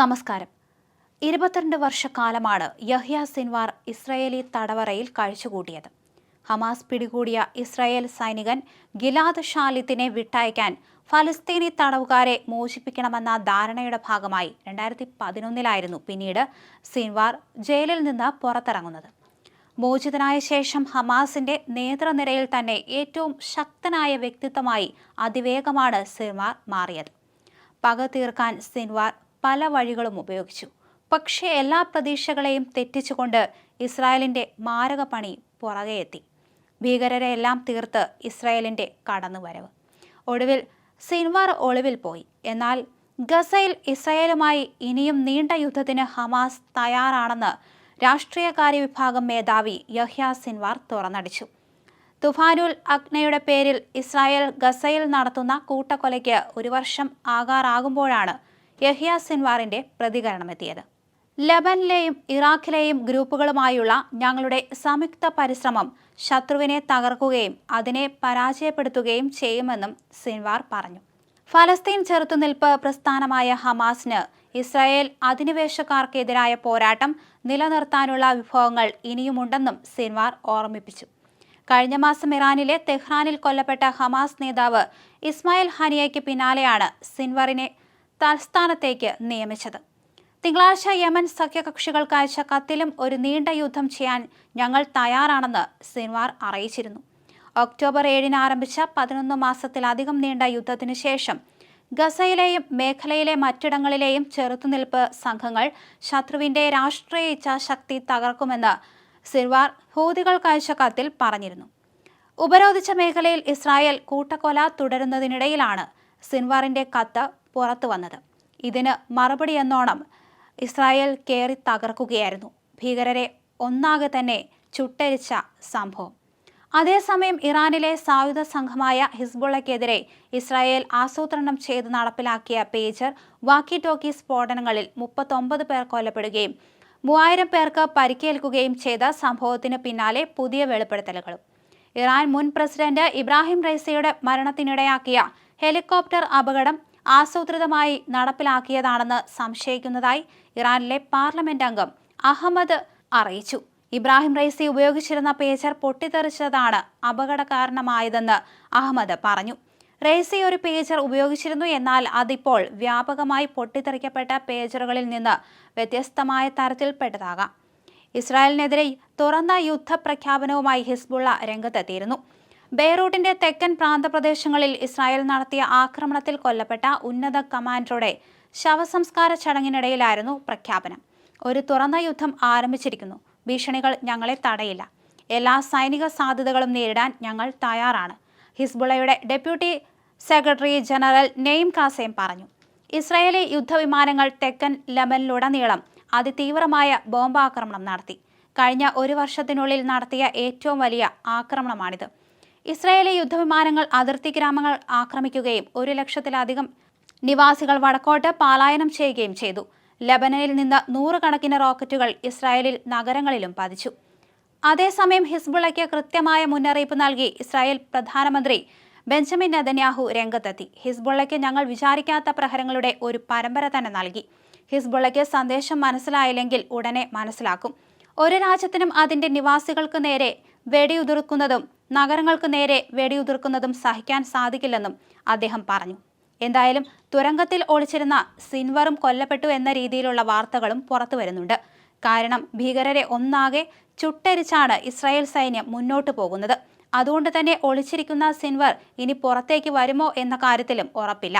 നമസ്കാരം. ഇരുപത്തിരണ്ട് വർഷക്കാലമാണ് Yahya Sinwar Israeli തടവറയിൽ കഴിച്ചുകൂട്ടിയത് ഹമാസ് പിടികൂടിയ ഇസ്രായേൽ സൈനികൻ ഗിലാദ് ഷാലിത്തിനെ വിട്ടയക്കാൻ ഫലസ്തീനി തടവുകാരെ മോചിപ്പിക്കണമെന്ന ധാരണയുടെ ഭാഗമായി രണ്ടായിരത്തി പതിനൊന്നിലായിരുന്നു പിന്നീട് സിൻവാർ ജയിലിൽ നിന്ന് പുറത്തിറങ്ങുന്നത്. മോചിതനായ ശേഷം ഹമാസിന്റെ നേതൃനിരയിൽ തന്നെ ഏറ്റവും ശക്തനായ വ്യക്തിത്വമായി അതിവേഗമാണ് സിൻവാർ മാറിയത്. പക തീർക്കാൻ സിൻവാർ പല വഴികളും ഉപയോഗിച്ചു. പക്ഷേ എല്ലാ പ്രതീക്ഷകളെയും തെറ്റിച്ചുകൊണ്ട് ഇസ്രായേലിന്റെ മാരക പണി പുറകെ എത്തി ഭീകരരെ എല്ലാം തീർത്ത് ഇസ്രായേലിന്റെ കടന്നുവരവ്. ഒടുവിൽ സിൻവാർ ഒളിവിൽ പോയി. എന്നാൽ ഗസയിൽ ഇസ്രായേലുമായി ഇനിയും നീണ്ട യുദ്ധത്തിന് ഹമാസ് തയ്യാറാണെന്ന് രാഷ്ട്രീയകാര്യ വിഭാഗം മേധാവി യഹ്യ സിൻവാർ തുറന്നടിച്ചു. തുഫാനുൽ അഗ്നയുടെ പേരിൽ ഇസ്രായേൽ ഗസയിൽ നടത്തുന്ന കൂട്ടക്കൊലയ്ക്ക് ഒരു വർഷം ആകാറാകുമ്പോഴാണ് യഹ്യ സിൻവാറിന്റെ പ്രതികരണമെത്തിയത്. ലബനിലെയും ഇറാഖിലെയും ഗ്രൂപ്പുകളുമായുള്ള ഞങ്ങളുടെ സംയുക്ത പരിശ്രമം ശത്രുവിനെ തകർക്കുകയും അതിനെ പരാജയപ്പെടുത്തുകയും ചെയ്യുമെന്നും സിൻവാർ പറഞ്ഞു. ഫലസ്തീൻ ചെറുത്തുനിൽപ്പ് പ്രസ്ഥാനമായ ഹമാസിന് ഇസ്രായേൽ അധിനിവേശക്കാർക്കെതിരായ പോരാട്ടം നിലനിർത്താനുള്ള വിഭവങ്ങൾ ഇനിയുമുണ്ടെന്നും സിൻവാർ ഓർമ്മിപ്പിച്ചു. കഴിഞ്ഞ മാസം ഇറാനിലെ തെഹ്റാനിൽ കൊല്ലപ്പെട്ട ഹമാസ് നേതാവ് ഇസ്മായിൽ ഹനിയയ്ക്ക് പിന്നാലെയാണ് സിൻവറിനെ തലസ്ഥാനത്തേക്ക് നിയമിച്ചത്. തിങ്കളാഴ്ച യമൻ സഖ്യകക്ഷികൾക്ക് അയച്ച കത്തിലും ഒരു നീണ്ട യുദ്ധം ചെയ്യാൻ ഞങ്ങൾ തയ്യാറാണെന്ന് സിൻവാർ അറിയിച്ചിരുന്നു. ഒക്ടോബർ ഏഴിന് ആരംഭിച്ച പതിനൊന്ന് മാസത്തിലധികം നീണ്ട യുദ്ധത്തിനു ശേഷം ഗസയിലെയും മേഖലയിലെ മറ്റിടങ്ങളിലെയും ചെറുത്തുനിൽപ്പ് സംഘങ്ങൾ ശത്രുവിന്റെ രാഷ്ട്രീയ ഇച്ഛാശക്തി തകർക്കുമെന്ന് ഹൂതികൾക്ക് അയച്ച കത്തിൽ പറഞ്ഞിരുന്നു. ഉപരോധിച്ച മേഖലയിൽ ഇസ്രായേൽ കൂട്ടക്കൊല തുടരുന്നതിനിടയിലാണ് സിൻവാറിന്റെ കത്ത് പുറത്തു വന്നത്. ഇതിന് മറുപടി എന്നോണം ഇസ്രായേൽ കയറി തകർക്കുകയായിരുന്നു. ഭീകരരെ ഒന്നാകെ തന്നെ ചുട്ടരിച്ച സംഭവം. അതേസമയം ഇറാനിലെ സായുധ സംഘമായ ഹിസ്ബുള്ളയ്ക്കെതിരെ ഇസ്രായേൽ ആസൂത്രണം ചെയ്ത് നടപ്പിലാക്കിയ പേജർ വാക്കി ടോക്കി സ്ഫോടനങ്ങളിൽ മുപ്പത്തൊമ്പത് പേർ കൊല്ലപ്പെടുകയും മൂവായിരം പേർക്ക് പരിക്കേൽക്കുകയും ചെയ്ത സംഭവത്തിന് പിന്നാലെ പുതിയ വെളിപ്പെടുത്തലുകളും. ഇറാൻ മുൻ പ്രസിഡന്റ് ഇബ്രാഹിം റൈസിയുടെ മരണത്തിനിടയാക്കിയ ഹെലികോപ്റ്റർ അപകടം ആസൂത്രിതമായി നടപ്പിലാക്കിയതാണെന്ന് സംശയിക്കുന്നതായി ഇറാനിലെ പാർലമെന്റ് അംഗം അഹമ്മദ് അറിയിച്ചു. ഇബ്രാഹിം റൈസി ഉപയോഗിച്ചിരുന്ന പേജർ പൊട്ടിത്തെറിച്ചതാണ് അപകട കാരണമായതെന്ന് അഹമ്മദ് പറഞ്ഞു. റേസി ഒരു പേജർ ഉപയോഗിച്ചിരുന്നു എന്നാൽ അതിപ്പോൾ വ്യാപകമായി പൊട്ടിത്തെറിക്കപ്പെട്ട പേജറുകളിൽ നിന്ന് വ്യത്യസ്തമായ തരത്തിൽപ്പെട്ടതാകാം. ഇസ്രായേലിനെതിരെ തുറന്ന യുദ്ധപ്രഖ്യാപനവുമായി ഹിസ്ബുള്ള രംഗത്തെത്തിയിരുന്നു. ബെയ്റൂട്ടിന്റെ തെക്കൻ പ്രാന്തപ്രദേശങ്ങളിൽ ഇസ്രായേൽ നടത്തിയ ആക്രമണത്തിൽ കൊല്ലപ്പെട്ട ഉന്നത കമാൻഡറുടെ ശവസംസ്കാര ചടങ്ങിനിടയിലായിരുന്നു പ്രഖ്യാപനം. ഒരു തുറന്ന യുദ്ധം ആരംഭിച്ചിരിക്കുന്നു. ഭീഷണികൾ ഞങ്ങളെ തടയില്ല. എല്ലാ സൈനിക സാധ്യതകളും നേരിടാൻ ഞങ്ങൾ തയ്യാറാണ്. ഹിസ്ബുളയുടെ deputy secretary general Naim Qassem പറഞ്ഞു. ഇസ്രായേലി യുദ്ധവിമാനങ്ങൾ തെക്കൻ ലെബനിലുടനീളം അതിതീവ്രമായ ബോംബാക്രമണം നടത്തി. കഴിഞ്ഞ ഒരു വർഷത്തിനുള്ളിൽ നടത്തിയ ഏറ്റവും വലിയ ആക്രമണമാണിത്. ഇസ്രായേലി യുദ്ധവിമാനങ്ങൾ അതിർത്തി ഗ്രാമങ്ങൾ ആക്രമിക്കുകയും ഒരു ലക്ഷത്തിലധികം നിവാസികൾ വടക്കോട്ട് പലായനം ചെയ്യുകയും ചെയ്തു. ലബനനിൽ നിന്ന് നൂറുകണക്കിന് റോക്കറ്റുകൾ ഇസ്രായേലിൽ നഗരങ്ങളിലും പതിച്ചു. അതേസമയം ഹിസ്ബുള്ളയ്ക്ക് കൃത്യമായ മുന്നറിയിപ്പ് നൽകി ഇസ്രായേൽ പ്രധാനമന്ത്രി ബെഞ്ചമിൻ നെതന്യാഹു രംഗത്തെത്തി. ഹിസ്ബുള്ളയ്ക്ക് ഞങ്ങൾ വിചാരിക്കാത്ത പ്രഹരങ്ങളുടെ ഒരു പരമ്പര തന്നെ നൽകി. ഹിസ്ബുള്ളയ്ക്ക് സന്ദേശം മനസ്സിലായില്ലെങ്കിൽ ഉടനെ മനസ്സിലാക്കും. ഒരു രാജ്യത്തിനും അതിന്റെ നിവാസികൾക്ക് നേരെ വെടിയുതിർക്കുന്നതും നഗരങ്ങൾക്ക് നേരെ വെടിയുതിർക്കുന്നതും സഹിക്കാൻ സാധിക്കില്ലെന്നും അദ്ദേഹം പറഞ്ഞു. എന്തായാലും തുരങ്കത്തിൽ ഒളിച്ചിരുന്ന സിൻവറും കൊല്ലപ്പെട്ടു എന്ന രീതിയിലുള്ള വാർത്തകളും പുറത്തു വരുന്നുണ്ട്. കാരണം ഭീകരരെ ഒന്നാകെ ചുട്ടരിച്ചാണ് ഇസ്രായേൽ സൈന്യം മുന്നോട്ട് പോകുന്നത്. അതുകൊണ്ട് തന്നെ ഒളിച്ചിരിക്കുന്ന സിൻവർ ഇനി പുറത്തേക്ക് വരുമോ എന്ന കാര്യത്തിലും ഉറപ്പില്ല.